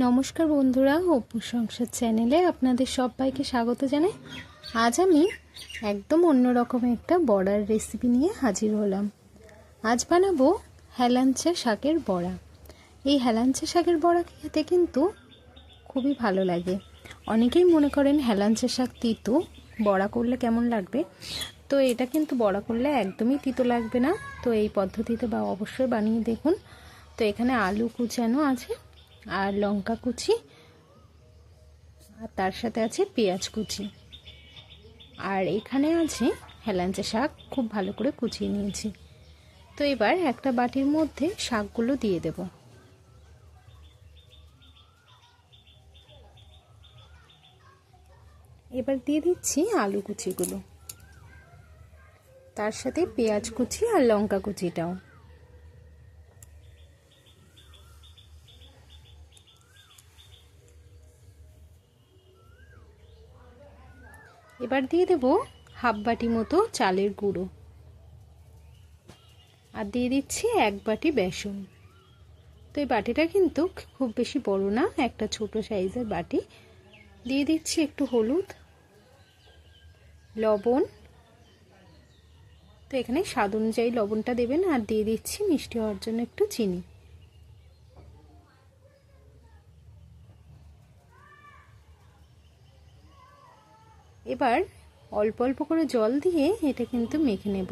নমস্কার বন্ধুরা অপু সংসার চ্যানেলে আপনাদের সবাইকে স্বাগত জানাই। আজ আমি একদম অন্যরকম একটা বড়ার রেসিপি নিয়ে হাজির হলাম। আজ বানাবো হেলাঞ্চা শাকের বড়া। এই হেলাঞ্চা শাকের বড়া খেতে কিন্তু খুবই ভালো লাগে। অনেকেই মনে করেন হেলাঞ্চা শাক তিতো, বড়া করলে কেমন লাগবে? তো এটা কিন্তু বড়া করলে একদমই তিতো লাগবে না। তো এই পদ্ধতিতে বা অবশ্যই বানিয়ে দেখুন। তো এখানে আলু কুচানো আছে। আর লঙ্কা কুচি, আর তার সাথে আছে পেঁয়াজ কুচি। আর এখানে আছে হেলাঞ্চা শাক, খুব ভালো করে কুচিয়ে নিয়েছি। তো এবার একটা বাটির মধ্যে শাকগুলো দিয়ে দেব। এবার দিয়ে দিচ্ছি আলু কুচিগুলো। তার সাথে পেঁয়াজ কুচি আর লঙ্কা কুচিটাও। এবার দিয়ে দেব হাফ বাটি মতো চালের গুঁড়ো। আর দিয়ে দিচ্ছি এক বাটি বেসন। তো এই বাটিটা কিন্তু খুব বেশি বড় না, একটা ছোট সাইজের বাটি। দিয়ে দিচ্ছি একটু হলুদ, লবণ। তো এখানে স্বাদ অনুযায়ী লবণটা দেবেন আর দিয়ে দিচ্ছি মিষ্টি হওয়ার জন্য একটু চিনি। এবার অল্প অল্প করে জল দিয়ে এটা কিন্তু মেখে নেব।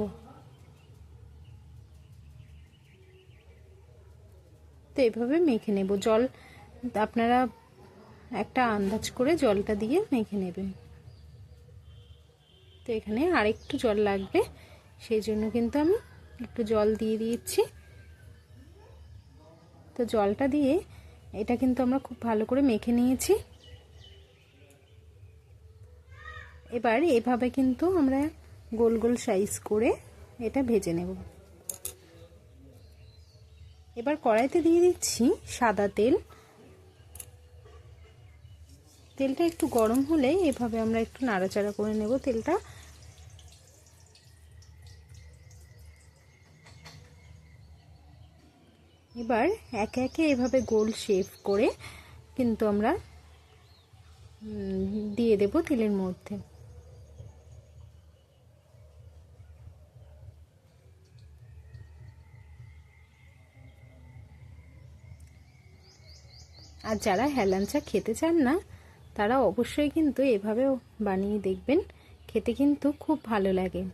তো এভাবে মেখে নেব। জল আপনারা একটা আন্দাজ করে জলটা দিয়ে মেখে নেবেন। তো এখানে আরেকটু জল লাগবে, সেই জন্য কিন্তু আমি একটু জল দিয়ে দিয়েছি। তো জলটা দিয়ে এটা কিন্তু আমরা খুব ভালো করে মেখে নিয়েছি। এবার এভাবে কিন্তু আমরা গোল গোল সাইজ করে এটা ভেজে নেব। এবার কড়াইতে দিয়ে দিচ্ছি সাদা তেল। তেলটা একটু গরম হলে এভাবে আমরা একটু নাড়াচাড়া করে নেব তেলটা। এবার একে একে এভাবে গোল শেপ করে কিন্তু আমরা দিয়ে দেব তেলের মধ্যে। আর যারা হেলাঞ্চা খেতে চান না, তারা অবশ্যই কিন্তু এভাবেও বানিয়ে দেখবেন। খেতে কিন্তু খুব ভালো লাগে।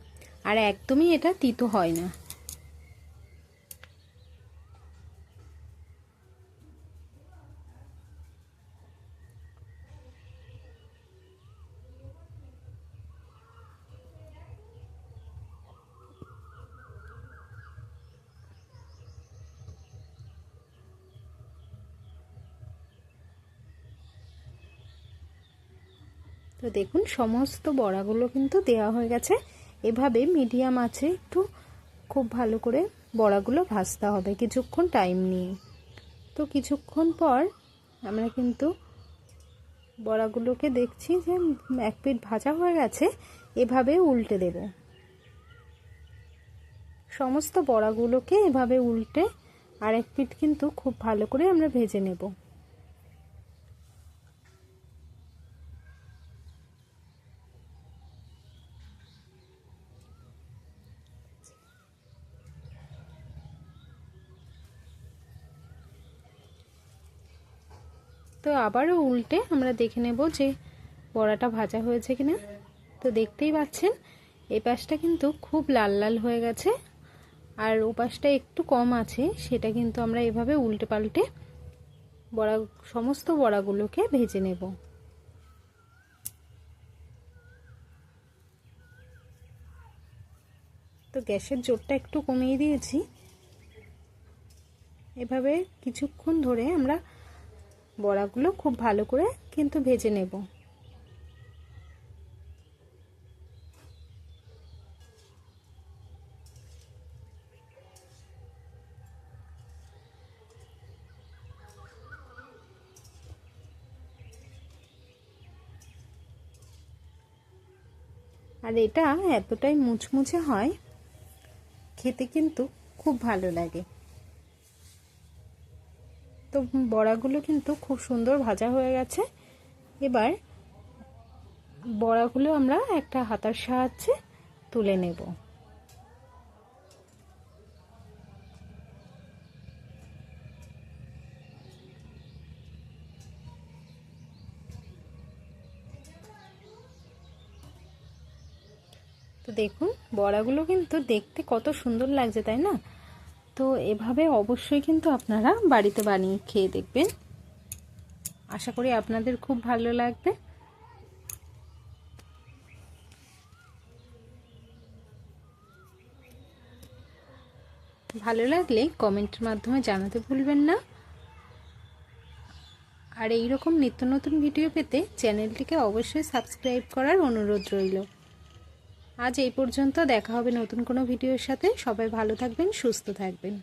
আর একদমই এটা তিতো হয় না। তো দেখুন, সমস্ত বড়াগুলো কিন্তু দেওয়া হয়ে গেছে। এভাবে মিডিয়াম আছে, একটু খুব ভালো করে বড়াগুলো ভাজতে হবে কিছুক্ষণ টাইম নিয়ে। তো কিছুক্ষণ পর আমরা কিন্তু বড়াগুলোকে দেখছি যে এক পিট ভাজা হয়ে গেছে, এভাবে উল্টে দেব। সমস্ত বড়াগুলোকে এভাবে উল্টে আর এক পিঠ কিন্তু খুব ভালো করে আমরা ভেজে নেব। তো আবারও উল্টে আমরা দেখে নেব যে বড়াটা ভাজা হয়েছে কিনা। তো দেখতেই পাচ্ছেন, এই পাশটা কিন্তু খুব লাল লাল হয়ে গেছে, আর ও পাশটা একটু কম আছে, সেটা কিন্তু আমরা এভাবে উল্টে পাল্টে বড়া, সমস্ত বড়াগুলোকে ভেজে নেব। তো গ্যাসের জোরটা একটু কমিয়ে দিয়েছি। এভাবে কিছুক্ষণ ধরে আমরা বড়াগুলো খুব ভালো করে কিন্তু ভেজে নেব। আর এটা এতটাই মুচমুচে হয়, খেতে কিন্তু খুব ভালো লাগে। তো বড়াগুলো কিন্তু খুব সুন্দর ভাজা হয়ে গেছে। এবার বড়াগুলো আমরা একটা হাতার সাহায্যে তুলে নেব। তো দেখুন, বড়াগুলো কিন্তু দেখতে কত সুন্দর লাগছে, তাই না? তো এভাবে অবশ্যই কিন্তু আপনারা বাড়িতে বানিয়ে খেয়ে দেখবেন। আশা করি আপনাদের খুব ভালো লাগবে। ভালো লাগলে কমেন্টের মাধ্যমে জানাতে ভুলবেন না। আর এই রকম নিত্য নতুন ভিডিও পেতে চ্যানেলটিকে অবশ্যই সাবস্ক্রাইব করার অনুরোধ রইল। আজ এই পর্যন্ত দেখা হবে নতুন কোনো ভিডিওর সাথে। সবাই ভালো থাকবেন সুস্থ থাকবেন।